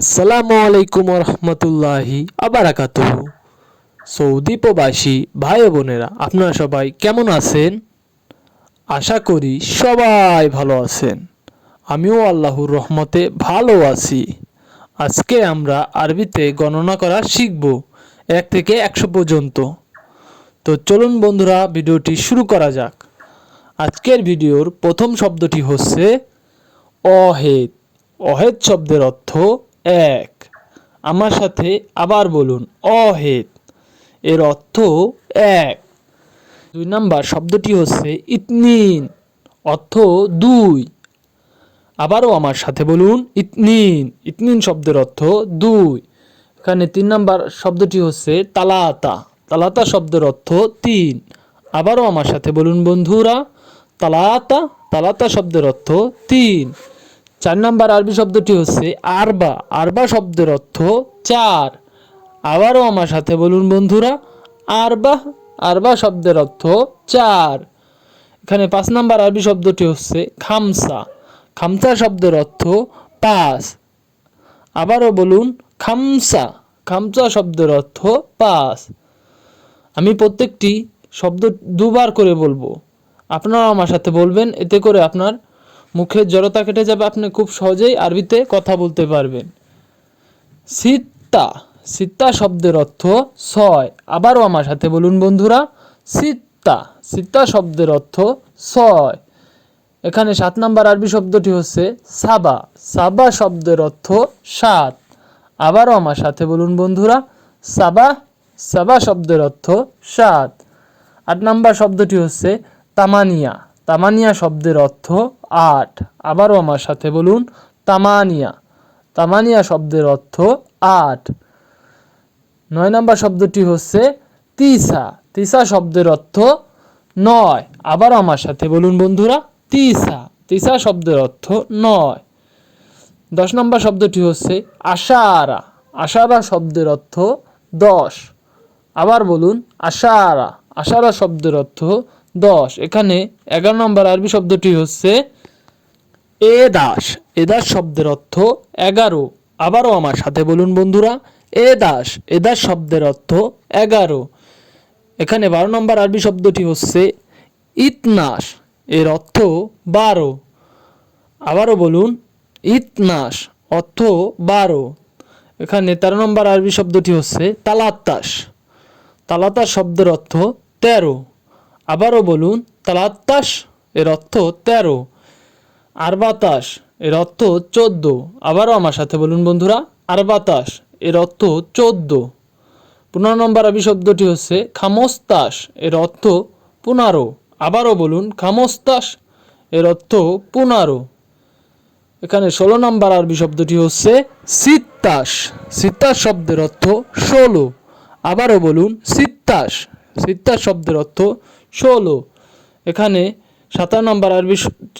আসসালামু আলাইকুম রহমতুল্লাহি আবারাকাত সৌদি প্রবাসী ভাই বোনেরা, আপনারা সবাই কেমন আছেন? আশা করি সবাই ভালো আছেন। আমিও আল্লাহর রহমতে ভালো আছি। আজকে আমরা আরবিতে গণনা করা শিখব, এক থেকে একশো পর্যন্ত। তো চলুন বন্ধুরা, ভিডিওটি শুরু করা যাক। আজকের ভিডিওর প্রথম শব্দটি হচ্ছে অহেদ। অহেদ শব্দের অর্থ এক। আমার সাথে আবার বলুন অহেদ এর অর্থ এক। দুই নাম্বার শব্দটি হচ্ছে ইতনিন, অর্থ দুই। আবারও আমার সাথে বলুন, ইতনিন। ইতনিন শব্দের অর্থ দুই। এখানে তিন নাম্বার শব্দটি হচ্ছে তালাতা। তালাতা শব্দের অর্থ তিন। আবারও আমার সাথে বলুন বন্ধুরা, তালাতা তালাতা শব্দের অর্থ তিন। চার নাম্বার আরবি শব্দটি হচ্ছে আরবা। আরবা শব্দের অর্থ চার। আবারও আমার সাথে বলুন বন্ধুরা, আরবা আরবা শব্দের অর্থ চার। এখানে পাঁচ নাম্বার আরবি শব্দটি হচ্ছে খামসা। খামসা শব্দের অর্থ পাঁচ। আবারও বলুন খামসা। খামসা শব্দের অর্থ পাঁচ। আমি প্রত্যেকটি শব্দ দুবার করে বলব। আপনারা আমার সাথে বলবেন, এতে করে আপনার মুখের জড়তা কেটে যাবে, আপনি খুব সহজেই আরবিতে কথা বলতে পারবেন। সিত্তা সিত্তা শব্দের অর্থ ছয়। আবারও আমার সাথে বলুন বন্ধুরা, সিত্তা সিত্তা শব্দের অর্থ ছয়। এখানে সাত নাম্বার আরবি শব্দটি হচ্ছে সাবা। সাবা শব্দের অর্থ সাত। আবারও আমার সাথে বলুন বন্ধুরা, সাবা সাবা শব্দের অর্থ সাত। আট নাম্বার শব্দটি হচ্ছে তামানিয়া। তামানিয়া শব্দের অর্থ আট। আবারও আমার সাথে বলুন, তামানিয়া। তামানিয়া শব্দের অর্থ আট। নয় নাম্বার শব্দটি হচ্ছে তিসা। তিসা শব্দের অর্থ নয়। আবারও আমার সাথে বলুন বন্ধুরা, তিসা। তিসা শব্দের অর্থ নয়। দশ নম্বর শব্দটি হচ্ছে আশারা। আশারা শব্দের অর্থ দশ। আবার বলুন, আশারা। আশারা শব্দের অর্থ দশ। এখানে এগারো নম্বর আরবি শব্দটি হচ্ছে এ দাস এ দাস শব্দের অর্থ এগারো। আবারও আমার সাথে বলুন বন্ধুরা, এ দাস এ দাস শব্দের অর্থ এগারো। এখানে বারো নম্বর আরবি শব্দটি হচ্ছে ইতনাস, এর অর্থ বারো। আবারও বলুন, ইতনাস, অর্থ বারো। এখানে তেরো নম্বর আরবি শব্দটি হচ্ছে তালাত্তাস। তালাতাস শব্দের অর্থ তেরো। আবারও বলুন, তালাত্তাস, এর অর্থ তেরো। আর বাতাস, এর অর্থ চোদ্দ। আবারও আমার সাথে বলুন বন্ধুরা, আর বাতাস, এর অর্থ চোদ্দ। পনেরো নম্বর আবি শব্দটি হচ্ছে খামস্তাস, এর অর্থ পনেরো। আবারও বলুন, খামস্তাস, এর অর্থ পনেরো। এখানে ষোলো নম্বর আরবি শব্দটি হচ্ছে সিত্তাস। সিত্তাস শব্দের অর্থ ষোলো। আবারও বলুন, সিত্তাস। সিত্তাস শব্দের অর্থ ষোলো। এখানে সাতারো নম্বর আরবি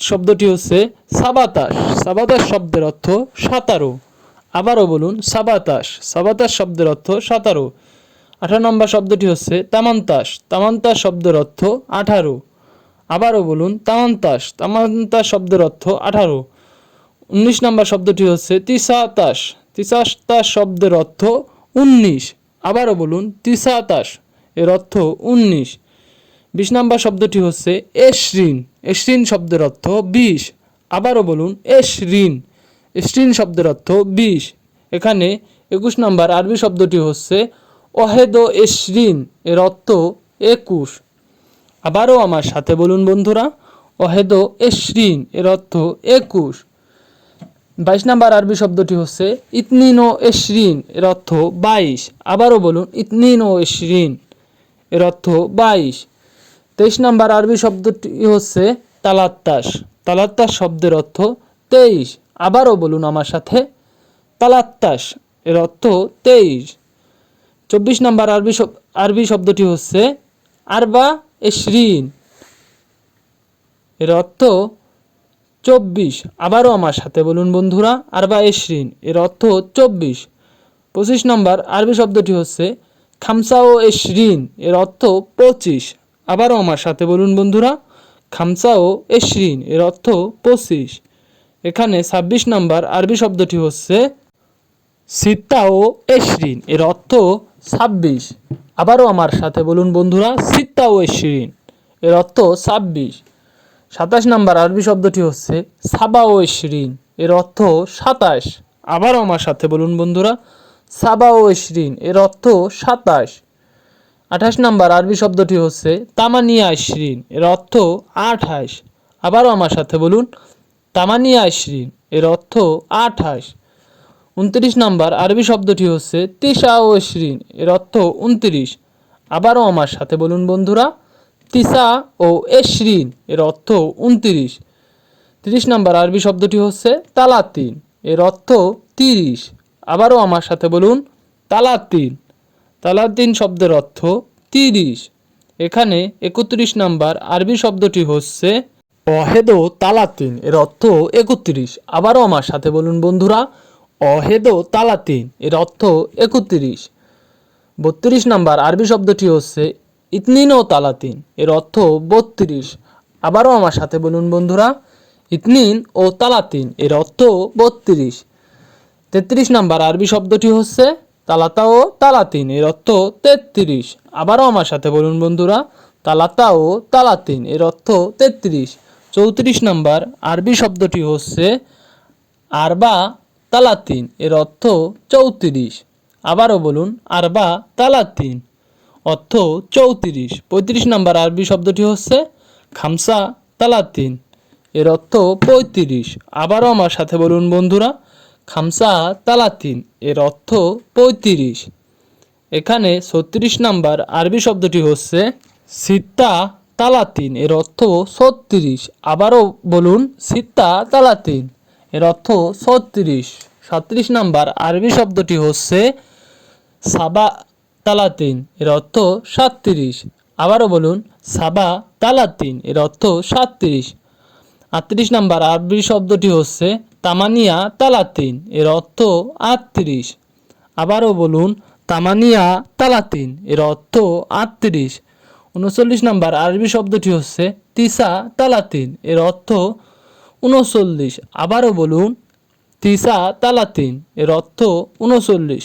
শব্দটি হচ্ছে সাবাতাস সাবাতাস শব্দের অর্থ সাতারো। আবারও বলুন সাবাতাস সাবাতাস শব্দের অর্থ সাতারো। আঠারো নম্বর শব্দটি হচ্ছে তামান্তাস তামান্তাস শব্দের অর্থ আঠারো। আবারও বলুন তামান্তাস তামান্তাস শব্দের অর্থ আঠারো। উনিশ নম্বর শব্দটি হচ্ছে তিসাতাস তিসাতাস শব্দের অর্থ উনিশ। আবারও বলুন তিসাতাস এর অর্থ উনিশ। বিশ নম্বর শব্দটি হচ্ছে এশরিন এশরিন শব্দের অর্থ বিষ। আবারও বলুন এশরিন এশরিন শব্দের অর্থ বিষ। এখানে একুশ নম্বর আরবি শব্দটি হচ্ছে ওহেদ এশরিন এর অর্থ একুশ। আবারও আমার সাথে বলুন বন্ধুরা ওহেদ এশরিন এর অর্থ একুশ। বাইশ নাম্বার আরবি শব্দটি হচ্ছে ইতনিন ও এশরিন এর অর্থ বাইশ। আবারও বলুন, ইতনিন ও এশরিন এর অর্থ বাইশ। তেইশ নাম্বার আরবি শব্দটি হচ্ছে তালাত্তাস তালাত্তাস শব্দের অর্থ তেইশ। আবারও বলুন আমার সাথে। তালাত্তাস এর অর্থ তেইশ। চব্বিশ নাম্বার আরবি আরবি শব্দটি হচ্ছে আরবা এশরিন এর অর্থ চব্বিশ। আবারও আমার সাথে বলুন বন্ধুরা, আরবা এশরিন এর অর্থ চব্বিশ। পঁচিশ নম্বর আরবি শব্দটি হচ্ছে খামসা ও এশরিন এর অর্থ পঁচিশ। আবারও আমার সাথে বলুন বন্ধুরা খামসা ও এশরিন, এর অর্থ পঁচিশ। এখানে ছাব্বিশ নম্বর আরবি শব্দটি হচ্ছে সিত্তা ও এশরিন, এর অর্থ ছাব্বিশ। আবারও আমার সাথে বলুন বন্ধুরা সিত্তা ও এশরিন, এর অর্থ ছাব্বিশ। সাতাশ নাম্বার আরবি শব্দটি হচ্ছে সাবা ও এশরিন, এর অর্থ সাতাশ। আবারও আমার সাথে বলুন বন্ধুরা সাবা ও এশরিন, এর অর্থ সাতাশ। আঠাশ নাম্বার আরবি শব্দটি হচ্ছে তামানিয়া আশরিন। এর অর্থ আঠাশ আবারও আমার সাথে বলুন, তামানিয়া আশরিন। এর অর্থ আঠাশ উনত্রিশ নাম্বার আরবি শব্দটি হচ্ছে তিসা ও এশরিন এর অর্থ উনত্রিশ। আবারও আমার সাথে বলুন বন্ধুরা তিসা ও এশরিন এর অর্থ উনত্রিশ। তিরিশ নাম্বার আরবি শব্দটি হচ্ছে তালাতিন। এর অর্থ তিরিশ। আবারও আমার সাথে বলুন, তালাতিন। তালাতিন শব্দের অর্থ তিরিশ। এখানে একত্রিশ নাম্বার আরবি শব্দটি হচ্ছে অহেদ তালাতিন। এর অর্থ একত্রিশ। আবারও আমার সাথে বলুন বন্ধুরা, অহেদ তালাতিন। এর অর্থ একত্রিশ। বত্রিশ নাম্বার আরবি শব্দটি হচ্ছে ইতনিন ও তালাতিন। এর অর্থ বত্রিশ। আবারও আমার সাথে বলুন বন্ধুরা, ইতনিন ও তালাতিন। এর অর্থ বত্রিশ। তেত্রিশ নাম্বার আরবি শব্দটি হচ্ছে তালাতা ও তালাতিন এর অর্থ তেত্রিশ। আবারও আমার সাথে বলুন বন্ধুরা, তালাতা ও তালাতিন এর অর্থ তেত্রিশ। চৌত্রিশ নম্বর আরবি শব্দটি হচ্ছে আরবা তালাতিন, এর অর্থ চৌত্রিশ। আবারও বলুন, আরবা তালাতিন, অর্থ চৌত্রিশ। পঁয়ত্রিশ নম্বর আরবি শব্দটি হচ্ছে খামসা তালাতিন, এর অর্থ পঁয়ত্রিশ। আবারও আমার সাথে বলুন বন্ধুরা খামসা তালাতিন এর অর্থ পঁয়ত্রিশ। এখানে ছত্রিশ নাম্বার আরবি শব্দটি হচ্ছে সিত্তা তালাতিন এর অর্থ ছত্রিশ। আবারও বলুন, সিত্তা তালাতিন এর অর্থ ছত্রিশ। সাত্রিশ নাম্বার আরবি শব্দটি হচ্ছে সাবা তালাতিন এর অর্থ সাতত্রিশ আবারও বলুন, সাবা তালাতিন এর অর্থ সাতত্রিশ আটত্রিশ নাম্বার আরবি শব্দটি হচ্ছে তামানিয়া তালাতিন। এর অর্থ আটত্রিশ। আবারও বলুন, তামানিয়া তালাতিন। এর অর্থ আটত্রিশ। উনচল্লিশ নাম্বার আরবি শব্দটি হচ্ছে তিসা তালাতিন। এর অর্থ উনচল্লিশ। আবারও বলুন, তিসা তালাতিন। এর অর্থ উনচল্লিশ।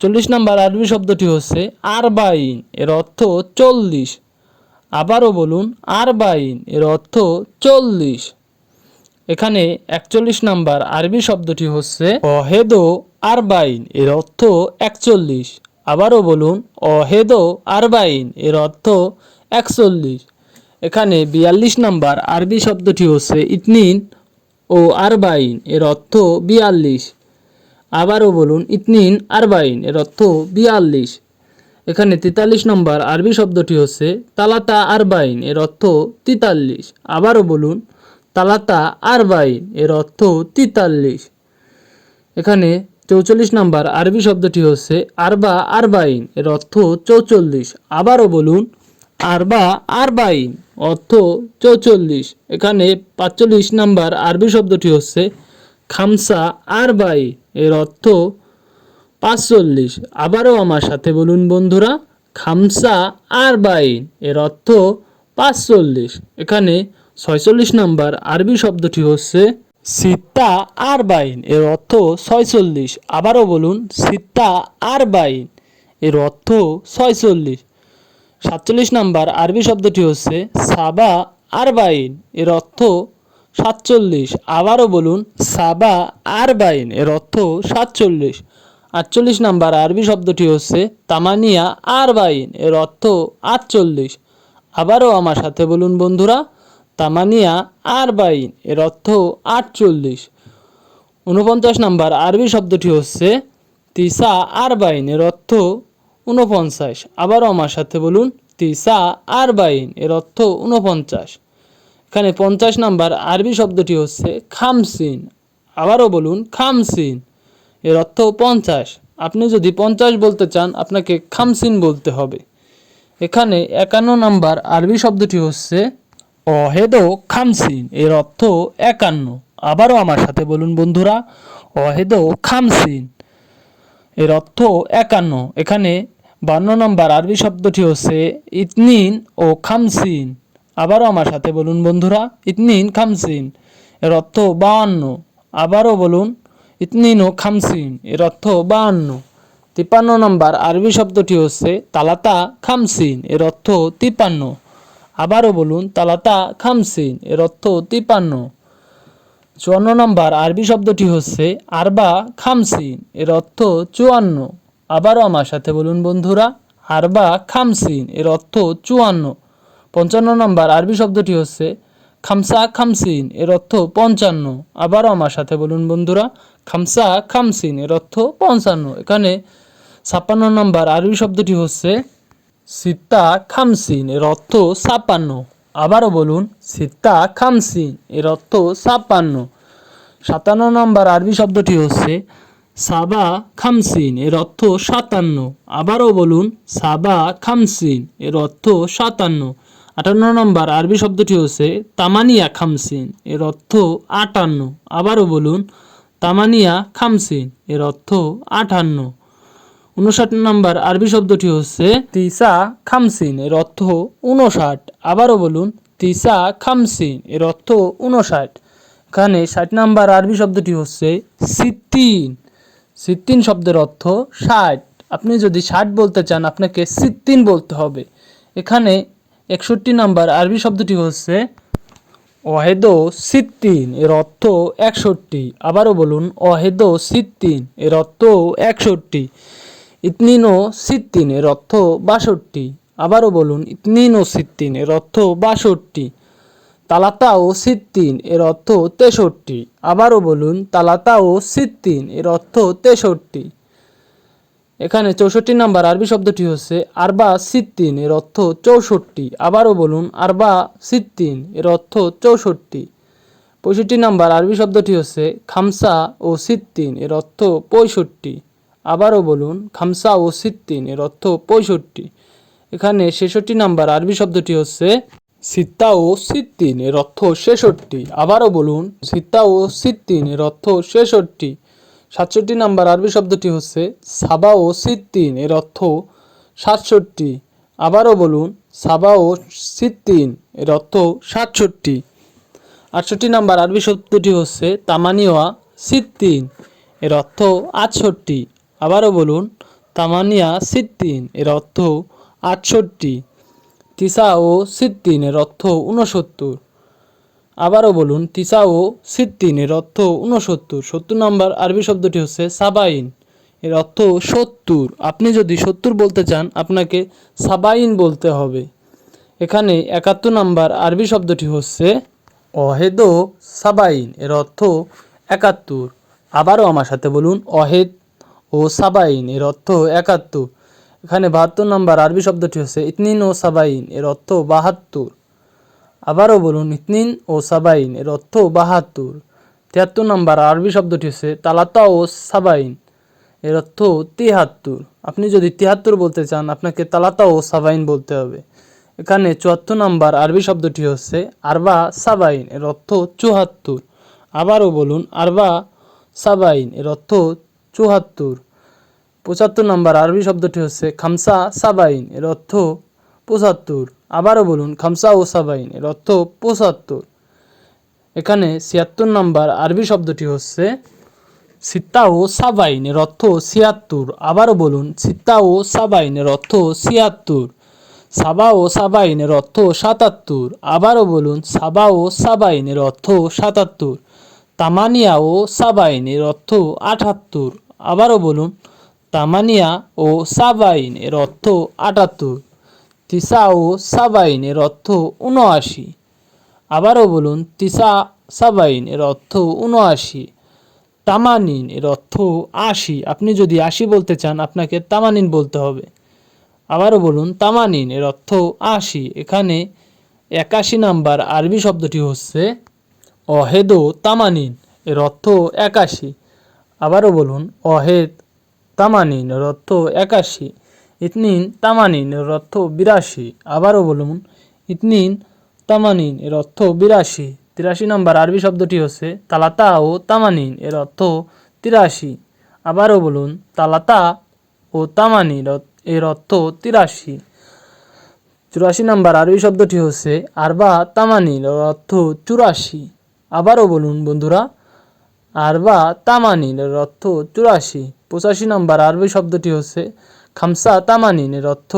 চল্লিশ নাম্বার আরবি শব্দটি হচ্ছে আরবাইন। এর অর্থ চল্লিশ। আবারও বলুন আরবাইন, এর অর্থ চল্লিশ। এখানে একচল্লিশ নাম্বার আরবি শব্দটি হচ্ছে অহেদো আরবাইন, এর অর্থ একচল্লিশ। আবারও বলুন অহেদো আরবাইন, এর অর্থ একচল্লিশ। এখানে বিয়াল্লিশ নাম্বার আরবি শব্দটি হচ্ছে ইতনিন ও আরবাইন, এর অর্থ বিয়াল্লিশ। আবারও বলুন ইতনিন আরবাইন, এর অর্থ বিয়াল্লিশ। এখানে তেতাল্লিশ নম্বর আরবি শব্দটি হচ্ছে তালাতা আরবাইন, এর অর্থ তিতাল্লিশ। আবারও বলুন, তালাতা আরবাইন, এর অর্থ তিতাল্লিশ। এখানে চৌচল্লিশ নম্বর আরবি শব্দটি হচ্ছে আরবা আরবাইন, এর অর্থ চৌচল্লিশ। আবারও বলুন, আরবা আরবাইন, অর্থ চৌচল্লিশ। এখানে পাঁচচল্লিশ নম্বর আরবি শব্দটি হচ্ছে খামসা আরবাই, এর অর্থ পাঁচচল্লিশ। আবারও আমার সাথে বলুন বন্ধুরা, খামসা আরবাইন এর অর্থ পাঁচচল্লিশ। এখানে ছয়চল্লিশ নাম্বার আরবি শব্দটি হচ্ছে সিত্তা আরবাইন এর অর্থ ছয়চল্লিশ। আবারও বলুন, সিত্তা আর বাইন, এর অর্থ ছয়চল্লিশ। সাতচল্লিশ নাম্বার আরবি শব্দটি হচ্ছে সাবা আরবাইন এর অর্থ সাতচল্লিশ। আবারও বলুন, সাবা আরবাইন এর অর্থ সাতচল্লিশ। আটচল্লিশ নাম্বার আরবি শব্দটি হচ্ছে তামানিয়া আরবাইন এর অর্থ আটচল্লিশ। আবারও আমার সাথে বলুন বন্ধুরা, তামানিয়া আরবাইন এর অর্থ আটচল্লিশ। উনপঞ্চাশ নাম্বার আরবি শব্দটি হচ্ছে তিসা আরবাইন এর অর্থ উনপঞ্চাশ। আবারও আমার সাথে বলুন, তিসা আরবাইন এর অর্থ উনপঞ্চাশ। এখানে পঞ্চাশ নাম্বার আরবি শব্দটি হচ্ছে খামসিন। আবারও বলুন, খামসিন। এর অর্থ পঞ্চাশ। আপনি যদি পঞ্চাশ বলতে চান, আপনাকে খামসিন বলতে হবে। এখানে একান্ন নাম্বার আরবি শব্দটি হচ্ছে অহেদ খামসিন। এর অর্থ একান্ন। আবারও আমার সাথে বলুন বন্ধুরা, অহেদ খামসিন। এর অর্থ একান্ন। এখানে বান্ন নম্বর আরবি শব্দটি হচ্ছে ইতনিন ও খামসিন। আবারও আমার সাথে বলুন বন্ধুরা, ইতনিন, খামসিন। এর অর্থ বাহান্ন আবারও বলুন ইতনিন খামসিন, এর অর্থ বাহান্ন। তিপ্পান্ন নম্বর আরবি শব্দটি হচ্ছে তালাতা খামসিন, এর অর্থ তিপ্পান্ন। আবারও বলুন, তালাতা খামসিন, এর অর্থ তিপ্পান্ন। চুয়ান্ন নম্বর আরবি শব্দটি হচ্ছে আরবা খামসিন, এর অর্থ চুয়ান্ন। আবারও আমার সাথে বলুন বন্ধুরা, আরবা খামসিন, এর অর্থ চুয়ান্ন। পঞ্চান্ন নম্বর আরবি শব্দটি হচ্ছে খামসা খামসিন, এর অর্থ পঞ্চান্ন। আবারও আমার সাথে বলুন বন্ধুরা খামসা খামসিন, এর অর্থ পঞ্চান্ন। এখানে ছাপ্পান্ন নম্বর আরবি শব্দটি হচ্ছে সিত্তা খামসিন, এর অর্থ ছাপ্পান্ন। আবারও বলুন, সিত্তা খামসিন, এর অর্থ ছাপ্পান্ন। সাতান্ন নম্বর আরবি শব্দটি হচ্ছে সাবা খামসিন, এর অর্থ সাতান্ন। আবারও বলুন, সাবা খামসিন, এর অর্থ সাতান্ন। আটান্ন নম্বর আরবি শব্দটি হচ্ছে তামানিয়া খামসিন, এর অর্থ আটান্ন। আবারও বলুন তামানিয়া খামসিন এর অর্থ আটান্ন উনষাট নম্বর আরবি শব্দটি হচ্ছে তিসা খামসিন, এর অর্থ উনষাট। আবারও বলুন, তিসা খামসিন, এর অর্থ উনষাট। এখানে ষাট নম্বর আরবি শব্দটি হচ্ছে সিত্তিন। সিত্তিন শব্দের অর্থ ষাট। আপনি যদি ষাট বলতে চান, আপনাকে সিত্তিন বলতে হবে। এখানে একষট্টি নম্বর আরবি শব্দটি হচ্ছে অহেদ সিত্তিন এর অর্থ একষট্টি। আবারও বলুন অহেদ সিত্তিন এর অর্থ একষট্টি। ইতনিনো সিত্তিন এর অর্থ বাষট্টি। আবারও বলুন, ইতনিনো সিত্তিন এর অর্থ বাষট্টি। তালাতা ও সিত্তিন এর অর্থ তেষট্টি। আবারও বলুন তালাতা ও সিত্তিন এর অর্থ তেষট্টি। এখানে চৌষট্টি নাম্বার আরবি শব্দটি হচ্ছে আরবা সিত্তিন, এর অর্থ চৌষট্টি। আবারও বলুন, আরবা সিত্তিন, এর অর্থ চৌষট্টি। পঁয়ষট্টি নাম্বার আরবি শব্দটি হচ্ছে খামসা ও সিত্তিন, এর অর্থ পঁয়ষট্টি। আবারও বলুন, খামসা ও সিত্তিন, এর অর্থ পঁয়ষট্টি। এখানে ছেষট্টি নাম্বার আরবি শব্দটি হচ্ছে সিত্তা ও সিত্তিন, এর অর্থ ছেষট্টি। আবারও বলুন, সিত্তা ও সিত্তিন, এর অর্থ ছেষট্টি। সাতষট্টি নাম্বার আরবি শব্দটি হচ্ছে সাবা ও সিত্তিন। এর অর্থ সাতষট্টি। আবারও বলুন, সাবা ও সিত্তিন। এর অর্থ সাতষট্টি। আটষট্টি নাম্বার আরবি শব্দটি হচ্ছে তামানিয়া সিত্তিন। এর অর্থ আটষট্টি। আবারও বলুন তামানিয়া সিত্তিন। এর অর্থ আটষট্টি। তিসা ও সিত্তিন। এর অর্থ ঊনসত্তর। আবারও বলুন তিসা ও সিত্তিন এর অর্থ ঊনসত্তর। সত্তর নম্বর আরবি শব্দটি হচ্ছে সাবাইন। এর অর্থ সত্তর। আপনি যদি সত্তর বলতে চান, আপনাকে সাবাইন বলতে হবে। এখানে একাত্তর নম্বর আরবি শব্দটি হচ্ছে অহেদ সাবাইন। এর অর্থ একাত্তর। আবারও আমার সাথে বলুন, অহেদ ও সাবাইন। এর অর্থ একাত্তর। এখানে বাহাত্তর নম্বর আরবি শব্দটি হচ্ছে ইতনিন ও সাবাইন। এর অর্থ বাহাত্তর। আবারও বলুন, ইতনিন ও সাবাইন এর অর্থ বাহাত্তর। তিয়াত্তর নম্বর আরবি শব্দটি হচ্ছে তালাতা ও সাবাইন এর অর্থ তিহাত্তর। আপনি যদি তিহাত্তর বলতে চান, আপনাকে তালাতা ও সাবাইন বলতে হবে। এখানে চুয়াত্তর নম্বর আরবি শব্দটি হচ্ছে আরবা সাবাইন এর অর্থ চুহাত্তর আবারও বলুন, আরবা সাবাইন এর অর্থ চুহাত্তর পঁচাত্তর নম্বর আরবি শব্দটি হচ্ছে খামসা সাবাইন এর অর্থ পঁচাত্তর। আবারও বলুন, খামসা ও সাবাইন, এর অর্থ পঁচাত্তর। এখানে ছিয়াত্তর নম্বর আরবি শব্দটি হচ্ছে সিত্তা ও সাবাইন, এর অর্থ ছিয়াত্তর। আবারও বলুন, সিত্তা ও সাবাইন, এর অর্থ ছিয়াত্তর। সাবা ও সাবাইন, এর অর্থ সাতাত্তর। আবারও বলুন, সাবা ও সাবাইন, এর অর্থ সাতাত্তর। তামানিয়া ও সাবাইন, এর অর্থ আটাত্তর। আবারও বলুন, তামানিয়া ও সাবাইন, এর অর্থ আটাত্তর। তিসা ও সাবাইন এর অর্থ উনআশি আবারও বলুন, তিসা সাবাইন এর অর্থ উনআশি তামানিন এর অর্থ আশি। আপনি যদি আশি বলতে চান, আপনাকে তামানিন বলতে হবে। আবারও বলুন তামানিন এর অর্থ আশি। এখানে একাশি নাম্বার আরবি শব্দটি হচ্ছে অহেদ ও তামানিন, এর অর্থ একাশি। আবারও বলুন, অহেদ তামানিন এর অর্থ একাশি। ইতনিন তামানিন এর অর্থ বিরাশি। আবারও বলুন, ইতনিন তামানিন এর অর্থ বিরাশি। তিরাশি নম্বর আরবি শব্দটি হচ্ছে তালাতা ও তামানিন এর অর্থ তিরাশি। আবারও বলুন, তালাতা ও তামানিন এর অর্থ তিরাশি। চুরাশি নম্বর আরবি শব্দটি হচ্ছে আরবা তামানিন এর অর্থ চুরাশি। আবারও বলুন, বন্ধুরা, আরবা তামানিন এর অর্থ চুরাশি। পঁচাশি নম্বর আরবি শব্দটি হচ্ছে খামসা তামানিন এর অর্থ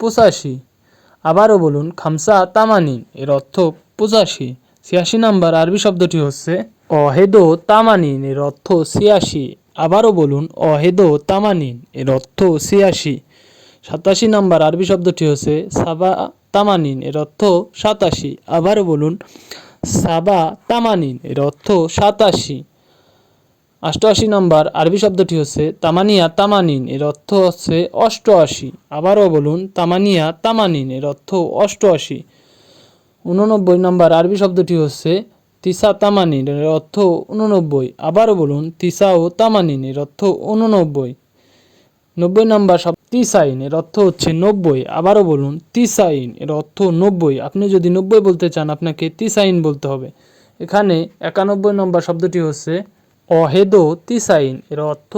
পঁচাশি। আবারও বলুন, খামসা তামানিন এর অর্থ পঁচাশি। ছিয়াশি নম্বর আরবি শব্দটি হচ্ছে অহেদ তামানিন এর অর্থ ছিয়াশি। আবারও বলুন, অহেদ তামানিন এর অর্থ ছিয়াশি। সাতাশি নম্বর আরবি শব্দটি হচ্ছে সাবা তামানিন এর অর্থ সাতাশি। আবারও বলুন, সাবা তামানিন এর অর্থ সাতাশি। অষ্টআশি নম্বর আরবি শব্দটি হচ্ছে তামানিয়া তামানিন, এর অর্থ হচ্ছে অষ্টআশি। আবারও বলুন, তামানিয়া তামানিন, এর অর্থ অষ্টআশি। উননব্বই নম্বর আরবি শব্দটি হচ্ছে তিসা তামানিন, এর অর্থ উননব্বই আবারও বলুন তিসা ও তামানিন, এর অর্থ উননব্বই নব্বই নম্বর শব্দ তিসাইন, এর অর্থ হচ্ছে নব্বই। আবারও বলুন, তিসাইন, এর অর্থ নব্বই। আপনি যদি নব্বই বলতে চান, আপনাকে তিসাইন বলতে হবে। এখানে একানব্বই নম্বর শব্দটি হচ্ছে অহেদ তিসাইন এর অর্থ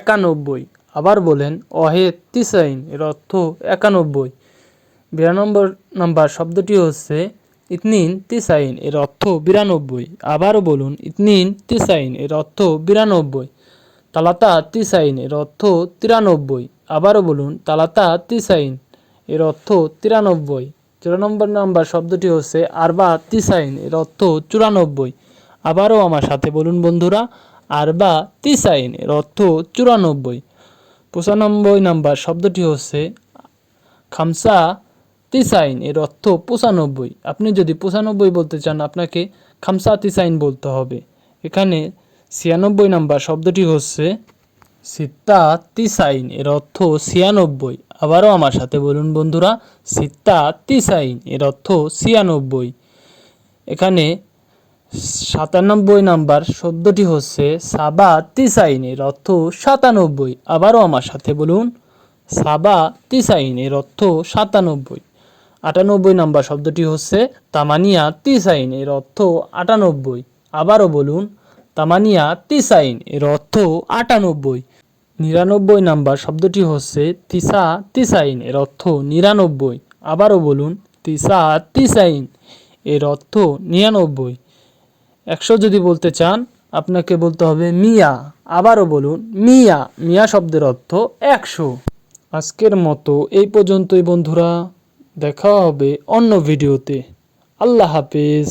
একানব্বই। আবার বলেন অহেদ তিসাইন এর অর্থ একানব্বই। বিরানব্বই নম্বর শব্দটি হচ্ছে, ইতনিন তিসাইন এর অর্থ বিরানব্বই। আবারও বলুন, ইতনিন তিসাইন এর অর্থ বিরানব্বই। তালাতা তিসাইন এর অর্থ তিরানব্বই। আবারও বলুন, তালাতা তিসাইন এর অর্থ তিরানব্বই। চুরানব্বই নম্বর শব্দটি হচ্ছে, আরবা তিসাইন এর অর্থ চুরানব্বই। আবারও আমার সাথে বলুন বন্ধুরা আরবা তিসাইন এর অর্থ চুরানব্বই। পঁচানব্বই নাম্বার শব্দটি হচ্ছে খামসা তিসাইন এর অর্থ পঁচানব্বই। আপনি যদি পঁচানব্বই বলতে চান, আপনাকে খামসা তিসাইন বলতে হবে। এখানে ছিয়ানব্বই নাম্বার শব্দটি হচ্ছে সিত্তা তিসাইন এর অর্থ ছিয়ানব্বই। আবারও আমার সাথে বলুন বন্ধুরা, সিত্তা তিসাইন এর অর্থ ছিয়ানব্বই। এখানে সাতানব্বই নাম্বার শব্দটি হচ্ছে সাবা তিসাইন এর অর্থ সাতানব্বই। আবারও আমার সাথে বলুন, সাবা তিসাইনের অর্থ সাতানব্বই। আটানব্বই নাম্বার শব্দটি হচ্ছে তামানিয়া তিসাইন এর অর্থ আটানব্বই। আবারও বলুন, তামানিয়া তিসাইন এর অর্থ আটানব্বই। নিরানব্বই নাম্বার শব্দটি হচ্ছে তিসা তিসাইন এর অর্থ নিরানব্বই। আবারও বলুন, তিসা তিসাইন এর অর্থ নিরানব্বই। একশো যদি বলতে চান, আপনাকে বলতে হবে মিয়া। আবারও বলুন, মিয়া। মিয়া শব্দের অর্থ একশো। আজকের মতো এই পর্যন্তই বন্ধুরা। দেখা হবে অন্য ভিডিওতে। আল্লাহ হাফেজ।